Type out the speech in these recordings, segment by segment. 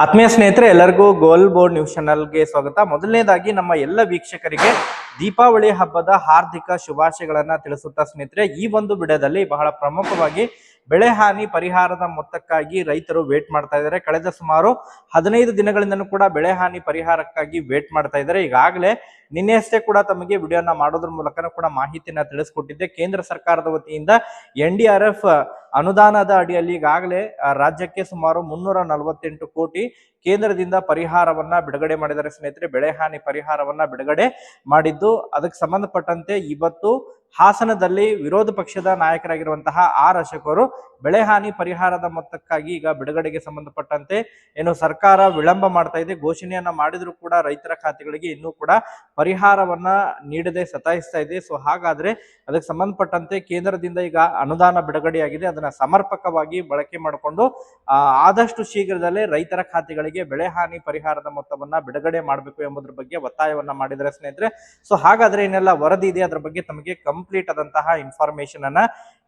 ಆತ್ಮೀಯ ಸ್ನೇಹಿತರೆ, ಎಲ್ಲರಿಗೂ ಗೋಲ್ ಬೋರ್ಡ್ ನ್ಯೂಸ್ ಚಾನಲ್ಗೆ ಸ್ವಾಗತ. ಮೊದಲನೇದಾಗಿ ನಮ್ಮ ಎಲ್ಲ ವೀಕ್ಷಕರಿಗೆ ದೀಪಾವಳಿ ಹಬ್ಬದ ಹಾರ್ದಿಕ ಶುಭಾಶಯಗಳನ್ನ ತಿಳಿಸುತ್ತಾ ಸ್ನೇಹಿತರೆ, ಈ ಒಂದು ವಿಡಿಯೋದಲ್ಲಿ ಬಹಳ ಪ್ರಮುಖವಾಗಿ ಬೆಳೆ ಹಾನಿ ಪರಿಹಾರದ ಮೊತ್ತಕ್ಕಾಗಿ ರೈತರು ವೇಟ್ ಮಾಡ್ತಾ ಇದ್ದಾರೆ. ಕಳೆದ ಸುಮಾರು ಹದಿನೈದು ದಿನಗಳಿಂದನೂ ಕೂಡ ಬೆಳೆ ಹಾನಿ ಪರಿಹಾರಕ್ಕಾಗಿ ವೇಟ್ ಮಾಡ್ತಾ ಇದ್ದಾರೆ. ಈಗಾಗಲೇ ನಿನ್ನೆಯಷ್ಟೇ ಕೂಡ ತಮಗೆ ವಿಡಿಯೋನ ಮಾಡೋದ್ರ ಮೂಲಕನೂ ಕೂಡ ಮಾಹಿತಿಯನ್ನ ತಿಳಿಸ್ಕೊಟ್ಟಿದ್ದೆ. ಕೇಂದ್ರ ಸರ್ಕಾರದ ವತಿಯಿಂದ ಎನ್ ಡಿ ಆರ್ ಎಫ್ ಅನುದಾನದ ಅಡಿಯಲ್ಲಿ ಈಗಾಗಲೇ ರಾಜ್ಯಕ್ಕೆ ಸುಮಾರು ಮುನ್ನೂರ ನಲವತ್ತೆಂಟು ಕೋಟಿ ಕೇಂದ್ರದಿಂದ ಪರಿಹಾರವನ್ನ ಬಿಡುಗಡೆ ಮಾಡಿದ್ದಾರೆ. ಸ್ನೇಹಿತರೆ, ಬೆಳೆ ಹಾನಿ ಪರಿಹಾರವನ್ನ ಬಿಡುಗಡೆ ಮಾಡಿದ್ದು, ಅದಕ್ಕೆ ಸಂಬಂಧಪಟ್ಟಂತೆ ಇವತ್ತು ಹಾಸನದಲ್ಲಿ ವಿರೋಧ ಪಕ್ಷದ ನಾಯಕರಾಗಿರುವಂತಹ ಆರ್ ಅಶೋಕ್ ಅವರು ಬೆಳೆ ಹಾನಿ ಪರಿಹಾರದ ಮೊತ್ತಕ್ಕಾಗಿ ಈಗ ಬಿಡುಗಡೆಗೆ ಸಂಬಂಧಪಟ್ಟಂತೆ ಏನು ಸರ್ಕಾರ ವಿಳಂಬ ಮಾಡ್ತಾ ಇದೆ, ಘೋಷಣೆಯನ್ನ ಮಾಡಿದ್ರು ಕೂಡ ರೈತರ ಖಾತೆಗಳಿಗೆ ಇನ್ನೂ ಕೂಡ ಪರಿಹಾರವನ್ನ ನೀಡದೆ ಸತಾಯಿಸ್ತಾ ಇದೆ. ಸೊ ಹಾಗಾದ್ರೆ ಅದಕ್ಕೆ ಸಂಬಂಧಪಟ್ಟಂತೆ ಕೇಂದ್ರದಿಂದ ಈಗ ಅನುದಾನ ಬಿಡುಗಡೆಯಾಗಿದೆ. ಅದನ್ನ ಸಮರ್ಪಕವಾಗಿ ಬಳಕೆ ಮಾಡಿಕೊಂಡು ಆದಷ್ಟು ಶೀಘ್ರದಲ್ಲೇ ರೈತರ ಖಾತೆಗಳಿಗೆ ಬೆಳೆ ಹಾನಿ ಪರಿಹಾರದ ಮೊತ್ತವನ್ನ ಬಿಡುಗಡೆ ಮಾಡಬೇಕು ಎಂಬುದ್ರ ಬಗ್ಗೆ ಒತ್ತಾಯವನ್ನ ಮಾಡಿದರೆ ಸ್ನೇಹಿತರೆ. ಸೊ ಹಾಗಾದ್ರೆ ಏನೆಲ್ಲ ವರದಿ ಇದೆ. ಅದರ ಬಗ್ಗೆ ತಮಗೆ ಕಂಪ್ಲೀಟ್ ಆದಂತಹ ಇನ್ಫಾರ್ಮೇಶನ್ ಅನ್ನ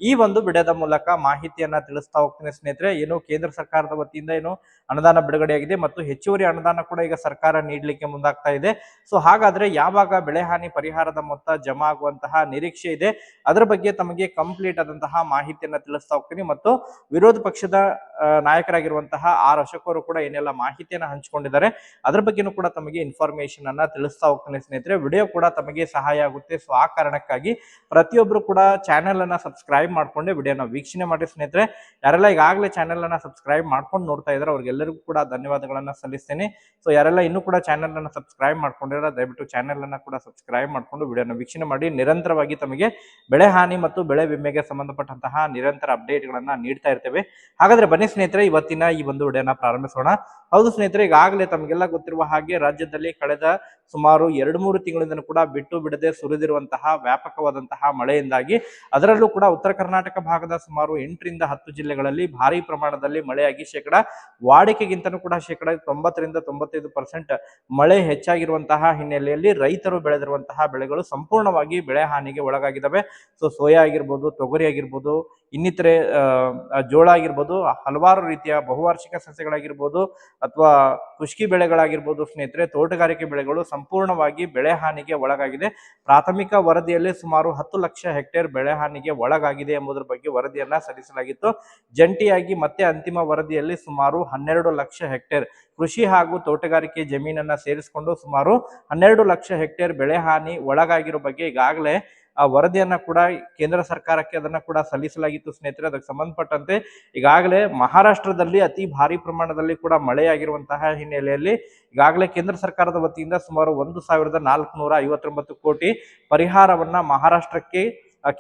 ಈ ಒಂದು ಬಿಡದ ಮೂಲಕ ಮಾಹಿತಿಯನ್ನ ತಿಳಿಸ್ತಾ ಹೋಗ್ತೀನಿ ಸ್ನೇಹಿತರೆ. ಏನು ಕೇಂದ್ರ ಸರ್ಕಾರದ ವತಿಯಿಂದ ಏನು ಅನುದಾನ ಬಿಡುಗಡೆಯಾಗಿದೆ ಮತ್ತು ಹೆಚ್ಚುವರಿ ಅನುದಾನ ಕೂಡ ಈಗ ಸರ್ಕಾರ ನೀಡಲಿಕ್ಕೆ ಮುಂದಾಗ್ತಾ ಇದೆ. ಸೊ ಹಾಗಾದ್ರೆ ಯಾವಾಗ ಬೆಳೆ ಹಾನಿ ಪರಿಹಾರದ ಮೊತ್ತ ಜಮಾ ಆಗುವಂತಹ ನಿರೀಕ್ಷೆ ಇದೆ? ಅದರ ಬಗ್ಗೆ ತಮಗೆ ಕಂಪ್ಲೀಟ್ ಆದಂತಹ ಮಾಹಿತಿಯನ್ನ ತಿಳಿಸ್ತಾ ಹೋಗ್ತೀನಿ. ಮತ್ತು ವಿರೋಧ ಪಕ್ಷದ ನಾಯಕರಾಗಿರುವಂತಹ ಆರ್ ಅಶೋಕ್ ಅವರು ಕೂಡ ಏನೆಲ್ಲ ಮಾಹಿತಿಯನ್ನ ಹಂಚಿಕೊಂಡಿದ್ದಾರೆ, ಅದ್ರ ಬಗ್ಗೆನೂ ಕೂಡ ತಮಗೆ ಇನ್ಫಾರ್ಮೇಶನ್ ಅನ್ನ ತಿಳಿಸ್ತಾ ಹೋಗ್ತೀನಿ ಸ್ನೇಹಿತರೆ. ವಿಡಿಯೋ ಕೂಡ ತಮಗೆ ಸಹಾಯ ಆಗುತ್ತೆ. ಸೊ ಆ ಕಾರಣಕ್ಕಾಗಿ ಪ್ರತಿಯೊಬ್ರು ಕೂಡ ಚಾನೆಲ್ ಅನ್ನ ಸಬ್ಸ್ಕ್ರೈಬ್ ಮಾಡ್ಕೊಂಡೆ ವಿಡಿಯೋನ ವೀಕ್ಷಣೆ ಮಾಡಿ ಸ್ನೇಹಿತರೆ. ಯಾರೆಲ್ಲ ಈಗಾಗಲೇ ಚಾನೆಲ್ ಅನ್ನ ಸಬ್ಸ್ಕ್ರೈಬ್ ಮಾಡ್ಕೊಂಡು ನೋಡ್ತಾ ಇದ್ದಾರೆ ಅವ್ರಿಗೆಲ್ಲರಿಗೂ ಕೂಡ ಧನ್ಯವಾದಗಳನ್ನ ಸಲ್ಲಿಸ್ತೇನೆ. ಸೊ ಯಾರೆಲ್ಲ ಇನ್ನೂ ಕೂಡ ಚಾನೆಲ್ ಅನ್ನ ಸಬ್ಸ್ಕ್ರೈಬ್ ಮಾಡ್ಕೊಂಡಿರೋ, ದಯವಿಟ್ಟು ಚಾನೆಲ್ ಅನ್ನ ಕೂಡ ಸಬ್ಸ್ಕ್ರೈಬ್ ಮಾಡ್ಕೊಂಡು ವಿಡಿಯೋನ ವೀಕ್ಷಣೆ ಮಾಡಿ. ನಿರಂತರವಾಗಿ ತಮಗೆ ಬೆಳೆ ಹಾನಿ ಮತ್ತು ಬೆಳೆ ವಿಮೆಗೆ ಸಂಬಂಧಪಟ್ಟಂತಹ ನಿರಂತರ ಅಪ್ಡೇಟ್ ಗಳನ್ನ ನೀಡ್ತಾ ಇರ್ತೇವೆ. ಹಾಗಾದ್ರೆ ಬನ್ನಿ ಸ್ನೇಹಿತರೆ, ಇವತ್ತಿನ ಈ ಒಂದು ವಿಡಿಯೋನ ಪ್ರಾರಂಭಿಸೋಣ. ಹೌದು ಸ್ನೇಹಿತರೆ, ಈಗಾಗಲೇ ತಮಗೆಲ್ಲ ಗೊತ್ತಿರುವ ಹಾಗೆ ರಾಜ್ಯದಲ್ಲಿ ಕಳೆದ ಸುಮಾರು ಎರಡು ಮೂರು ತಿಂಗಳಿಂದ ಕೂಡ ಬಿಟ್ಟು ಬಿಡದೆ ಸುರಿದಿರುವಂತಹ ವ್ಯಾಪಕವಾದಂತಹ ಮಳೆಯಿಂದಾಗಿ. ಅದರಲ್ಲೂ ಕೂಡ ಉತ್ತರ ಕರ್ನಾಟಕ ಭಾಗದ ಸುಮಾರು ಎಂಟರಿಂದ ಹತ್ತು ಜಿಲ್ಲೆಗಳಲ್ಲಿ ಭಾರಿ ಪ್ರಮಾಣದಲ್ಲಿ ಮಳೆಯಾಗಿ ಶೇಕಡ ವಾಡಿಕೆಗಿಂತನೂ ಕೂಡ ಶೇಕಡ ತೊಂಬತ್ತರಿಂದ ತೊಂಬತ್ತೈದು ಪರ್ಸೆಂಟ್ ಮಳೆ ಹೆಚ್ಚಾಗಿರುವಂತಹ ಹಿನ್ನೆಲೆಯಲ್ಲಿ ರೈತರು ಬೆಳೆದಿರುವಂತಹ ಬೆಳೆಗಳು ಸಂಪೂರ್ಣವಾಗಿ ಬೆಳೆ ಹಾನಿಗೆ ಒಳಗಾಗಿದ್ದಾವೆ. ಸೊ ಸೋಯಾ ಆಗಿರ್ಬೋದು, ತೊಗರಿ ಆಗಿರ್ಬೋದು ಇನ್ನಿತರೆ ಜೋಳ ಆಗಿರ್ಬೋದು, ಹಲವಾರು ರೀತಿಯ ಬಹುವಾರ್ಷಿಕ ಸಸ್ಯಗಳಾಗಿರ್ಬೋದು, ಅಥವಾ ಖುಷ್ಕಿ ಬೆಳೆಗಳಾಗಿರ್ಬೋದು ಸ್ನೇಹಿತರೆ, ತೋಟಗಾರಿಕೆ ಬೆಳೆಗಳು ಸಂಪೂರ್ಣವಾಗಿ ಬೆಳೆ ಹಾನಿಗೆ ಒಳಗಾಗಿದೆ. ಪ್ರಾಥಮಿಕ ವರದಿಯಲ್ಲಿ ಸುಮಾರು ಹತ್ತು ಲಕ್ಷ ಹೆಕ್ಟೇರ್ ಬೆಳೆ ಹಾನಿಗೆ ಒಳಗಾಗಿದೆ ಎಂಬುದರ ಬಗ್ಗೆ ವರದಿಯನ್ನ ಸಲ್ಲಿಸಲಾಗಿತ್ತು. ಜಂಟಿಯಾಗಿ ಮತ್ತೆ ಅಂತಿಮ ವರದಿಯಲ್ಲಿ ಸುಮಾರು ಹನ್ನೆರಡು ಲಕ್ಷ ಹೆಕ್ಟೇರ್ ಕೃಷಿ ಹಾಗೂ ತೋಟಗಾರಿಕೆ ಜಮೀನನ್ನ ಸೇರಿಸಿಕೊಂಡು ಸುಮಾರು ಹನ್ನೆರಡು ಲಕ್ಷ ಹೆಕ್ಟೇರ್ ಬೆಳೆ ಹಾನಿ ಒಳಗಾಗಿರೋ ಬಗ್ಗೆ ಈಗಾಗಲೇ ಆ ವರದಿಯನ್ನ ಕೂಡ ಕೇಂದ್ರ ಸರ್ಕಾರಕ್ಕೆ ಅದನ್ನ ಕೂಡ ಸಲ್ಲಿಸಲಾಗಿತ್ತು ಸ್ನೇಹಿತರೆ. ಅದಕ್ಕೆ ಸಂಬಂಧಪಟ್ಟಂತೆ ಈಗಾಗಲೇ ಮಹಾರಾಷ್ಟ್ರದಲ್ಲಿ ಅತಿ ಭಾರಿ ಪ್ರಮಾಣದಲ್ಲಿ ಕೂಡ ಮಳೆಯಾಗಿರುವಂತಹ ಹಿನ್ನೆಲೆಯಲ್ಲಿ ಈಗಾಗಲೇ ಕೇಂದ್ರ ಸರ್ಕಾರದ ವತಿಯಿಂದ ಸುಮಾರು ಒಂದು ಸಾವಿರದ ನಾಲ್ಕುನೂರ ಐವತ್ತೊಂಬತ್ತು ಕೋಟಿ ಪರಿಹಾರವನ್ನ ಮಹಾರಾಷ್ಟ್ರಕ್ಕೆ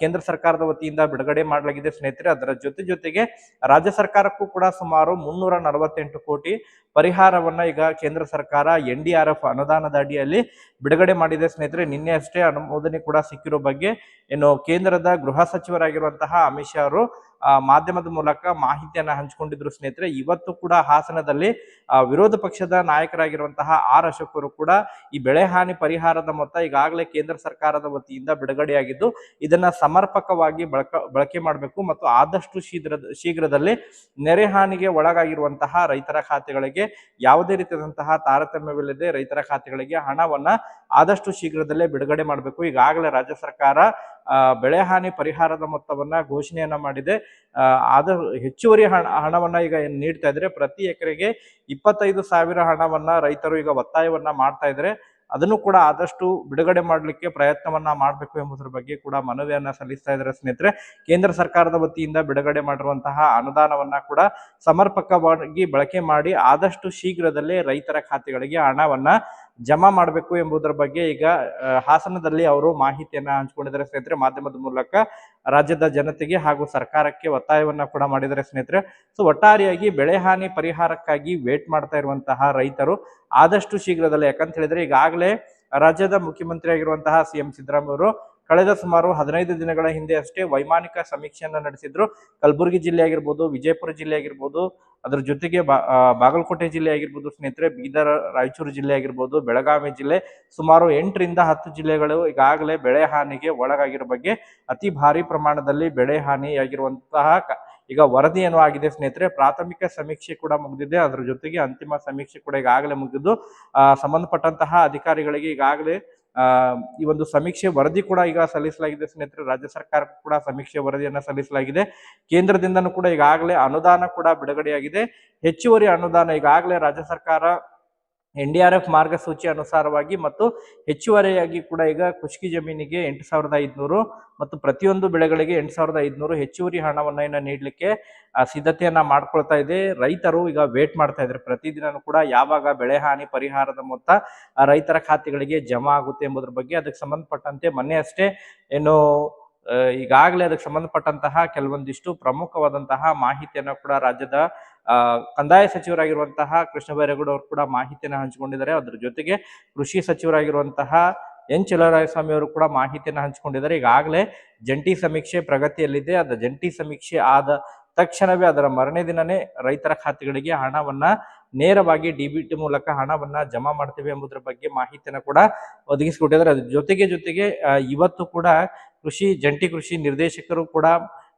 ಕೇಂದ್ರ ಸರ್ಕಾರದ ವತಿಯಿಂದ ಬಿಡುಗಡೆ ಮಾಡಲಾಗಿದೆ ಸ್ನೇಹಿತರೆ. ಅದರ ಜೊತೆ ಜೊತೆಗೆ ರಾಜ್ಯ ಸರ್ಕಾರಕ್ಕೂ ಕೂಡ ಸುಮಾರು ಮುನ್ನೂರ ನಲವತ್ತೆಂಟು ಕೋಟಿ ಪರಿಹಾರವನ್ನ ಈಗ ಕೇಂದ್ರ ಸರ್ಕಾರ ಎನ್ ಡಿ ಆರ್ ಎಫ್ ಅನುದಾನದ ಅಡಿಯಲ್ಲಿ ಬಿಡುಗಡೆ ಮಾಡಿದೆ ಸ್ನೇಹಿತರೆ. ನಿನ್ನೆ ಅಷ್ಟೇ ಅನುಮೋದನೆ ಕೂಡ ಸಿಕ್ಕಿರೋ ಬಗ್ಗೆ ಏನು ಕೇಂದ್ರದ ಗೃಹ ಸಚಿವರಾಗಿರುವಂತಹ ಅಮಿತ್ ಶಾ ಅವರು ಮಾಧ್ಯಮದ ಮೂಲಕ ಮಾಹಿತಿಯನ್ನ ಹಂಚಿಕೊಂಡಿದ್ರು ಸ್ನೇಹಿತರೆ, ಇವತ್ತು ಕೂಡ ಹಾಸನದಲ್ಲಿ ವಿರೋಧ ಪಕ್ಷದ ನಾಯಕರಾಗಿರುವಂತಹ ಆರ್ ಅಶೋಕ್ ಕೂಡ ಈ ಬೆಳೆ ಹಾನಿ ಪರಿಹಾರದ ಮೊತ್ತ ಈಗಾಗಲೇ ಕೇಂದ್ರ ಸರ್ಕಾರದ ವತಿಯಿಂದ ಬಿಡುಗಡೆಯಾಗಿದ್ದು, ಇದನ್ನ ಸಮರ್ಪಕವಾಗಿ ಬಳಕ, ಬಳಕೆ ಮಾಡಬೇಕು ಮತ್ತು ಆದಷ್ಟು ಶೀಘ್ರ ಶೀಘ್ರದಲ್ಲಿ ನೆರೆ ಹಾನಿಗೆ ಒಳಗಾಗಿರುವಂತಹ ರೈತರ ಖಾತೆಗಳಿಗೆ ಯಾವುದೇ ರೀತಿಯಾದಂತಹ ತಾರತಮ್ಯವಿಲ್ಲದೆ ರೈತರ ಖಾತೆಗಳಿಗೆ ಹಣವನ್ನ ಆದಷ್ಟು ಶೀಘ್ರದಲ್ಲೇ ಬಿಡುಗಡೆ ಮಾಡಬೇಕು. ಈಗಾಗಲೇ ರಾಜ್ಯ ಸರ್ಕಾರ ಬೆಳೆ ಹಾನಿ ಪರಿಹಾರದ ಮೊತ್ತವನ್ನ ಘೋಷಣೆಯನ್ನ ಮಾಡಿದೆ. ಆದ ಹೆಚ್ಚುವರಿ ಹಣ, ಹಣವನ್ನ ಈಗ ನೀಡ್ತಾ ಇದ್ರೆ ಪ್ರತಿ ಎಕರೆಗೆ ಇಪ್ಪತ್ತೈದು ಸಾವಿರ ಹಣವನ್ನ ರೈತರು ಈಗ ಒತ್ತಾಯವನ್ನ ಮಾಡ್ತಾ ಇದ್ದಾರೆ. ಅದನ್ನು ಕೂಡ ಆದಷ್ಟು ಬಿಡುಗಡೆ ಮಾಡಲಿಕ್ಕೆ ಪ್ರಯತ್ನವನ್ನ ಮಾಡಬೇಕು ಎಂಬುದರ ಬಗ್ಗೆ ಕೂಡ ಮನವಿಯನ್ನ ಸಲ್ಲಿಸ್ತಾ ಇದ್ದಾರೆ ಸ್ನೇಹಿತರೆ. ಕೇಂದ್ರ ಸರ್ಕಾರದ ವತಿಯಿಂದ ಬಿಡುಗಡೆ ಮಾಡಿರುವಂತಹ ಅನುದಾನವನ್ನ ಕೂಡ ಸಮರ್ಪಕವಾಗಿ ಬಳಕೆ ಮಾಡಿ ಆದಷ್ಟು ಶೀಘ್ರದಲ್ಲೇ ರೈತರ ಖಾತೆಗಳಿಗೆ ಹಣವನ್ನ ಜಮಾ ಮಾಡಬೇಕು ಎಂಬುದರ ಬಗ್ಗೆ ಈಗ ಹಾಸನದಲ್ಲಿ ಅವರು ಮಾಹಿತಿಯನ್ನು ಹಂಚಿಕೊಂಡಿದ್ದಾರೆ ಸ್ನೇಹಿತರೆ, ಮಾಧ್ಯಮದ ಮೂಲಕ ರಾಜ್ಯದ ಜನತೆಗೆ ಹಾಗೂ ಸರ್ಕಾರಕ್ಕೆ ಒತ್ತಾಯವನ್ನ ಕೂಡ ಮಾಡಿದ್ದಾರೆ ಸ್ನೇಹಿತರೆ. ಸೊ ಒಟ್ಟಾರೆಯಾಗಿ ಬೆಳೆ ಹಾನಿ ಪರಿಹಾರಕ್ಕಾಗಿ ವೇಟ್ ಮಾಡ್ತಾ ಇರುವಂತಹ ರೈತರು ಆದಷ್ಟು ಶೀಘ್ರದಲ್ಲೇ, ಯಾಕಂತ ಹೇಳಿದ್ರೆ ಈಗಾಗಲೇ ರಾಜ್ಯದ ಮುಖ್ಯಮಂತ್ರಿ ಆಗಿರುವಂತಹ ಸಿ ಎಂ ಸಿದ್ದರಾಮಯ್ಯ ಅವರು ಕಳೆದ ಸುಮಾರು ಹದಿನೈದು ದಿನಗಳ ಹಿಂದೆ ಅಷ್ಟೇ ವೈಮಾನಿಕ ಸಮೀಕ್ಷೆಯನ್ನು ನಡೆಸಿದ್ರು. ಕಲಬುರಗಿ ಜಿಲ್ಲೆ ಆಗಿರ್ಬೋದು, ವಿಜಯಪುರ ಜಿಲ್ಲೆ ಆಗಿರ್ಬೋದು, ಅದ್ರ ಜೊತೆಗೆ ಬಾಗಲಕೋಟೆ ಜಿಲ್ಲೆ ಆಗಿರ್ಬೋದು ಸ್ನೇಹಿತರೆ, ಬೀದರ್, ರಾಯಚೂರು ಜಿಲ್ಲೆ ಆಗಿರ್ಬೋದು, ಬೆಳಗಾವಿ ಜಿಲ್ಲೆ, ಸುಮಾರು ಎಂಟರಿಂದ ಹತ್ತು ಜಿಲ್ಲೆಗಳು ಈಗಾಗಲೇ ಬೆಳೆ ಹಾನಿಗೆ ಒಳಗಾಗಿರೋ ಬಗ್ಗೆ ಅತಿ ಭಾರಿ ಪ್ರಮಾಣದಲ್ಲಿ ಬೆಳೆ ಹಾನಿಯಾಗಿರುವಂತಹ ಈಗ ವರದಿ ಆಗಿದೆ ಸ್ನೇಹಿತರೆ, ಪ್ರಾಥಮಿಕ ಸಮೀಕ್ಷೆ ಕೂಡ ಮುಗಿದಿದೆ. ಅದರ ಜೊತೆಗೆ ಅಂತಿಮ ಸಮೀಕ್ಷೆ ಕೂಡ ಈಗಾಗಲೇ ಮುಗಿದು ಸಂಬಂಧಪಟ್ಟಂತಹ ಅಧಿಕಾರಿಗಳಿಗೆ ಈಗಾಗಲೇ ಈ ಒಂದು ಸಮೀಕ್ಷೆ ವರದಿ ಕೂಡ ಈಗ ಸಲ್ಲಿಸಲಾಗಿದೆ. ಸ್ನೇಹಿತರೆ, ರಾಜ್ಯ ಸರ್ಕಾರ ಕೂಡ ಸಮೀಕ್ಷೆ ವರದಿಯನ್ನು ಸಲ್ಲಿಸಲಾಗಿದೆ. ಕೇಂದ್ರದಿಂದನೂ ಕೂಡ ಈಗಾಗಲೇ ಅನುದಾನ ಕೂಡ ಬಿಡುಗಡೆಯಾಗಿದೆ. ಹೆಚ್ಚುವರಿ ಅನುದಾನ ಈಗಾಗಲೇ ರಾಜ್ಯ ಸರ್ಕಾರ ಎನ್ ಡಿ ಆರ್ ಎಫ್ ಮಾರ್ಗಸೂಚಿ ಅನುಸಾರವಾಗಿ ಮತ್ತು ಹೆಚ್ಚುವರಿಯಾಗಿ ಕೂಡ ಈಗ ಖುಷ್ಕಿ ಜಮೀನಿಗೆ ಎಂಟು ಸಾವಿರದ ಐದುನೂರು ಮತ್ತು ಪ್ರತಿಯೊಂದು ಬೆಳೆಗಳಿಗೆ ಎಂಟು ಸಾವಿರದ ಐದುನೂರು ಹೆಚ್ಚುವರಿ ಹಣವನ್ನು ಏನು ನೀಡಲಿಕ್ಕೆ ಸಿದ್ಧತೆಯನ್ನು ಮಾಡ್ಕೊಳ್ತಾ ಇದೆ. ರೈತರು ಈಗ ವೇಟ್ ಮಾಡ್ತಾ ಇದ್ದಾರೆ. ಪ್ರತಿದಿನನೂ ಕೂಡ ಯಾವಾಗ ಬೆಳೆ ಹಾನಿ ಪರಿಹಾರದ ಮೊತ್ತ ರೈತರ ಖಾತೆಗಳಿಗೆ ಜಮಾ ಆಗುತ್ತೆ ಎಂಬುದ್ರ ಬಗ್ಗೆ ಅದಕ್ಕೆ ಸಂಬಂಧಪಟ್ಟಂತೆ ಮೊನ್ನೆ ಅಷ್ಟೇ ಏನು ಈಗಾಗಲೇ ಅದಕ್ಕೆ ಸಂಬಂಧಪಟ್ಟಂತಹ ಕೆಲವೊಂದಿಷ್ಟು ಪ್ರಮುಖವಾದಂತಹ ಮಾಹಿತಿಯನ್ನು ಕೂಡ ರಾಜ್ಯದ ಕಂದಾಯ ಸಚಿವರಾಗಿರುವಂತಹ ಕೃಷ್ಣ ಬೈರೇಗೌಡ ಅವರು ಕೂಡ ಮಾಹಿತಿಯನ್ನು ಹಂಚಿಕೊಂಡಿದ್ದಾರೆ. ಅದರ ಜೊತೆಗೆ ಕೃಷಿ ಸಚಿವರಾಗಿರುವಂತಹ ಎನ್ ಚಲರಾಯಸ್ವಾಮಿ ಅವರು ಕೂಡ ಮಾಹಿತಿಯನ್ನು ಹಂಚಿಕೊಂಡಿದ್ದಾರೆ. ಈಗಾಗಲೇ ಜಂಟಿ ಸಮೀಕ್ಷೆ ಪ್ರಗತಿಯಲ್ಲಿದೆ. ಅದ ಜಂಟಿ ಸಮೀಕ್ಷೆ ಆದ ತಕ್ಷಣವೇ ಅದರ ಮರನೇ ದಿನನೇ ರೈತರ ಖಾತೆಗಳಿಗೆ ಹಣವನ್ನ ನೇರವಾಗಿ ಡಿ ಬಿ ಟಿ ಮೂಲಕ ಹಣವನ್ನ ಜಮಾ ಮಾಡ್ತೇವೆ ಎಂಬುದರ ಬಗ್ಗೆ ಮಾಹಿತಿಯನ್ನು ಕೂಡ ಒದಗಿಸಿಕೊಟ್ಟಿದ್ದಾರೆ. ಅದ್ರ ಜೊತೆಗೆ ಜೊತೆಗೆ ಇವತ್ತು ಕೂಡ ಕೃಷಿ, ಜಂಟಿ ಕೃಷಿ ನಿರ್ದೇಶಕರು ಕೂಡ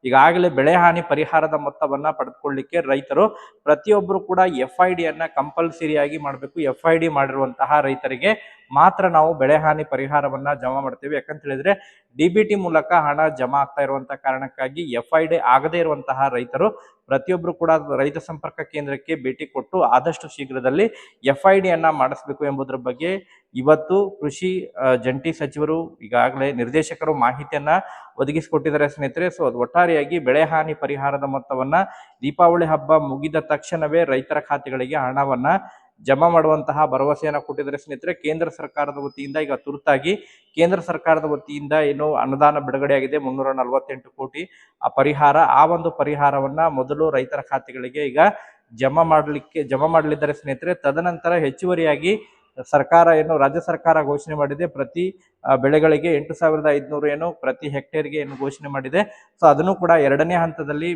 ಈಗಾಗಲೇ ಬೆಳೆ ಹಾನಿ ಪರಿಹಾರದ ಮೊತ್ತವನ್ನ ಪಡೆದುಕೊಳ್ಳಿಕ್ಕೆ ರೈತರು ಪ್ರತಿಯೊಬ್ಬರು ಕೂಡ ಎಫ್ ಐ ಡಿಯನ್ನ ಕಂಪಲ್ಸರಿಯಾಗಿ ಮಾಡಬೇಕು. ಎಫ್ ಐ ಡಿ ಮಾಡಿರುವಂತಹ ರೈತರಿಗೆ ಮಾತ್ರ ನಾವು ಬೆಳೆ ಹಾನಿ ಪರಿಹಾರವನ್ನ ಜಮಾ ಮಾಡ್ತೇವೆ. ಯಾಕಂತ ಹೇಳಿದ್ರೆ ಡಿ ಬಿ ಟಿ ಮೂಲಕ ಹಣ ಜಮಾ ಆಗ್ತಾ ಇರುವಂತಹ ಕಾರಣಕ್ಕಾಗಿ ಎಫ್ ಐ ಡಿ ಆಗದೇ ಇರುವಂತಹ ರೈತರು ಪ್ರತಿಯೊಬ್ಬರು ಕೂಡ ರೈತ ಸಂಪರ್ಕ ಕೇಂದ್ರಕ್ಕೆ ಭೇಟಿ ಕೊಟ್ಟು ಆದಷ್ಟು ಶೀಘ್ರದಲ್ಲಿ ಎಫ್ ಐ ಡಿಯನ್ನ ಮಾಡಿಸ್ಬೇಕು ಎಂಬುದರ ಬಗ್ಗೆ ಇವತ್ತು ಕೃಷಿ ಜಂಟಿ ಸಚಿವರು ಈಗಾಗಲೇ ನಿರ್ದೇಶಕರು ಮಾಹಿತಿಯನ್ನ ಒದಗಿಸಿಕೊಟ್ಟಿದ್ದಾರೆ ಸ್ನೇಹಿತರೆ. ಸೊ ಅದು ಒಟ್ಟಾರೆಯಾಗಿ ಬೆಳೆ ಹಾನಿ ಪರಿಹಾರದ ಮೊತ್ತವನ್ನ ದೀಪಾವಳಿ ಹಬ್ಬ ಮುಗಿದ ತಕ್ಷಣವೇ ರೈತರ ಖಾತೆಗಳಿಗೆ ಹಣವನ್ನ ಜಮಾ ಮಾಡುವಂತಹ ಭರವಸೆಯನ್ನು ಕೊಟ್ಟಿದ್ದಾರೆ ಸ್ನೇಹಿತರೆ. ಕೇಂದ್ರ ಸರ್ಕಾರದ ವತಿಯಿಂದ ಈಗ ತುರ್ತಾಗಿ ಕೇಂದ್ರ ಸರ್ಕಾರದ ವತಿಯಿಂದ ಏನು ಅನುದಾನ ಬಿಡುಗಡೆಯಾಗಿದೆ. ಮುನ್ನೂರ ನಲವತ್ತೆಂಟು ಕೋಟಿ ಆ ಪರಿಹಾರ, ಆ ಒಂದು ಪರಿಹಾರವನ್ನ ಮೊದಲು ರೈತರ ಖಾತೆಗಳಿಗೆ ಈಗ ಜಮಾ ಮಾಡಲಿಕ್ಕೆ, ಜಮಾ ಮಾಡಲಿದ್ದಾರೆ ಸ್ನೇಹಿತರೆ. ತದನಂತರ ಹೆಚ್ಚುವರಿಯಾಗಿ ಸರ್ಕಾರ ಏನು ರಾಜ್ಯ ಸರ್ಕಾರ ಘೋಷಣೆ ಮಾಡಿದೆ. ಪ್ರತಿ ಬೆಳೆಗಳಿಗೆ ಎಂಟು ಸಾವಿರದ ಐದುನೂರು ಏನು ಪ್ರತಿ ಹೆಕ್ಟೇರ್ಗೆ ಏನು ಘೋಷಣೆ ಮಾಡಿದೆ. ಸೊ, ಅದನ್ನು ಕೂಡ ಎರಡನೇ ಹಂತದಲ್ಲಿ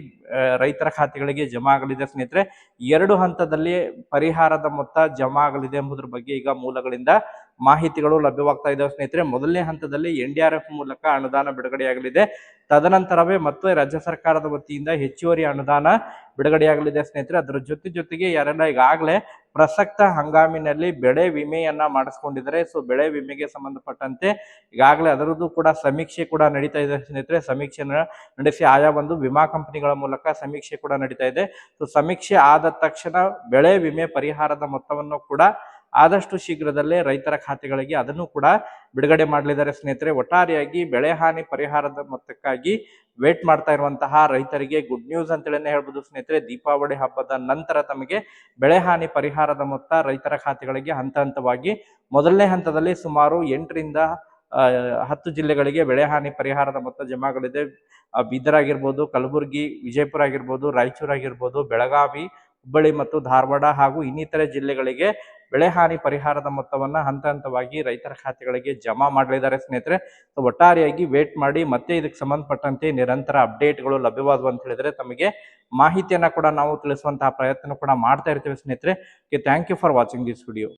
ರೈತರ ಖಾತೆಗಳಿಗೆ ಜಮಾ ಆಗಲಿದೆ ಸ್ನೇಹಿತರೆ. ಎರಡು ಹಂತದಲ್ಲಿ ಪರಿಹಾರದ ಮೊತ್ತ ಜಮಾ ಆಗಲಿದೆ ಎಂಬುದ್ರ ಬಗ್ಗೆ ಈಗ ಮೂಲಗಳಿಂದ ಮಾಹಿತಿಗಳು ಲಭ್ಯವಾಗ್ತಾ ಇದಾವೆ ಸ್ನೇಹಿತರೆ. ಮೊದಲನೇ ಹಂತದಲ್ಲಿ ಎನ್ ಡಿ ಆರ್ ಎಫ್ ಮೂಲಕ ಅನುದಾನ ಬಿಡುಗಡೆಯಾಗಲಿದೆ. ತದನಂತರವೇ ಮತ್ತೆ ರಾಜ್ಯ ಸರ್ಕಾರದ ವತಿಯಿಂದ ಹೆಚ್ಚುವರಿ ಅನುದಾನ ಬಿಡುಗಡೆಯಾಗಲಿದೆ ಸ್ನೇಹಿತರೆ. ಅದರ ಜೊತೆ ಜೊತೆಗೆ ಯಾರೆಲ್ಲ ಈಗಾಗಲೇ ಪ್ರಸಕ್ತ ಹಂಗಾಮಿನಲ್ಲಿ ಬೆಳೆ ವಿಮೆಯನ್ನ ಮಾಡಿಸ್ಕೊಂಡಿದ್ದಾರೆ. ಸೊ, ಬೆಳೆ ವಿಮೆಗೆ ಸಂಬಂಧಪಟ್ಟಂತೆ ಈಗಾಗಲೇ ಅದರದ್ದು ಕೂಡ ಸಮೀಕ್ಷೆ ಕೂಡ ನಡೀತಾ ಇದೆ ಸ್ನೇಹಿತರೆ. ಸಮೀಕ್ಷೆನ ನಡೆಸಿ ಆಯಾ ಒಂದು ವಿಮಾ ಕಂಪನಿಗಳ ಮೂಲಕ ಸಮೀಕ್ಷೆ ಕೂಡ ನಡೀತಾ ಇದೆ. ಸೊ, ಸಮೀಕ್ಷೆ ಆದ ತಕ್ಷಣ ಬೆಳೆ ವಿಮೆ ಪರಿಹಾರದ ಮೊತ್ತವನ್ನು ಕೂಡ ಆದಷ್ಟು ಶೀಘ್ರದಲ್ಲೇ ರೈತರ ಖಾತೆಗಳಿಗೆ ಅದನ್ನು ಕೂಡ ಬಿಡುಗಡೆ ಮಾಡಲಿದ್ದಾರೆ ಸ್ನೇಹಿತರೆ. ಒಟ್ಟಾರೆಯಾಗಿ ಬೆಳೆ ಹಾನಿ ಪರಿಹಾರದ ಮೊತ್ತಕ್ಕಾಗಿ ವೇಟ್ ಮಾಡ್ತಾ ಇರುವಂತಹ ರೈತರಿಗೆ ಗುಡ್ ನ್ಯೂಸ್ ಅಂತೇಳಿ ಹೇಳ್ಬೋದು ಸ್ನೇಹಿತರೆ. ದೀಪಾವಳಿ ಹಬ್ಬದ ನಂತರ ತಮಗೆ ಬೆಳೆ ಹಾನಿ ಪರಿಹಾರದ ಮೊತ್ತ ರೈತರ ಖಾತೆಗಳಿಗೆ ಹಂತ ಹಂತವಾಗಿ ಮೊದಲನೇ ಹಂತದಲ್ಲಿ ಸುಮಾರು ಎಂಟರಿಂದ ಹತ್ತು ಜಿಲ್ಲೆಗಳಿಗೆ ಬೆಳೆ ಹಾನಿ ಪರಿಹಾರದ ಮೊತ್ತ ಜಮಾಗಲಿದೆ ಬೀದರ್ ಆಗಿರ್ಬೋದು, ಕಲಬುರಗಿ, ವಿಜಯಪುರ ಆಗಿರ್ಬೋದು, ರಾಯಚೂರು ಆಗಿರ್ಬೋದು, ಬೆಳಗಾವಿ ಹುಬ್ಬಳ್ಳಿ ಮತ್ತು ಧಾರವಾಡ ಹಾಗೂ ಇನ್ನಿತರೆ ಜಿಲ್ಲೆಗಳಿಗೆ ಬೆಳೆ ಹಾನಿ ಪರಿಹಾರದ ಮೊತ್ತವನ್ನ ಹಂತ ಹಂತವಾಗಿ ರೈತರ ಖಾತೆಗಳಿಗೆ ಜಮಾ ಮಾಡಲಿದ್ದಾರೆ ಸ್ನೇಹಿತರೆ. ಸೊ ಒಟ್ಟಾರೆಯಾಗಿ ವೇಟ್ ಮಾಡಿ ಮತ್ತೆ ಇದಕ್ಕೆ ಸಂಬಂಧಪಟ್ಟಂತೆ ನಿರಂತರ ಅಪ್ಡೇಟ್ಗಳು ಲಭ್ಯವಾದವು ಅಂತ ಹೇಳಿದ್ರೆ ತಮಗೆ ಮಾಹಿತಿಯನ್ನ ಕೂಡ ನಾವು ತಿಳಿಸುವಂತಹ ಪ್ರಯತ್ನ ಕೂಡ ಮಾಡ್ತಾ ಇರ್ತೀವಿ ಸ್ನೇಹಿತರೆ. Thank you for watching this video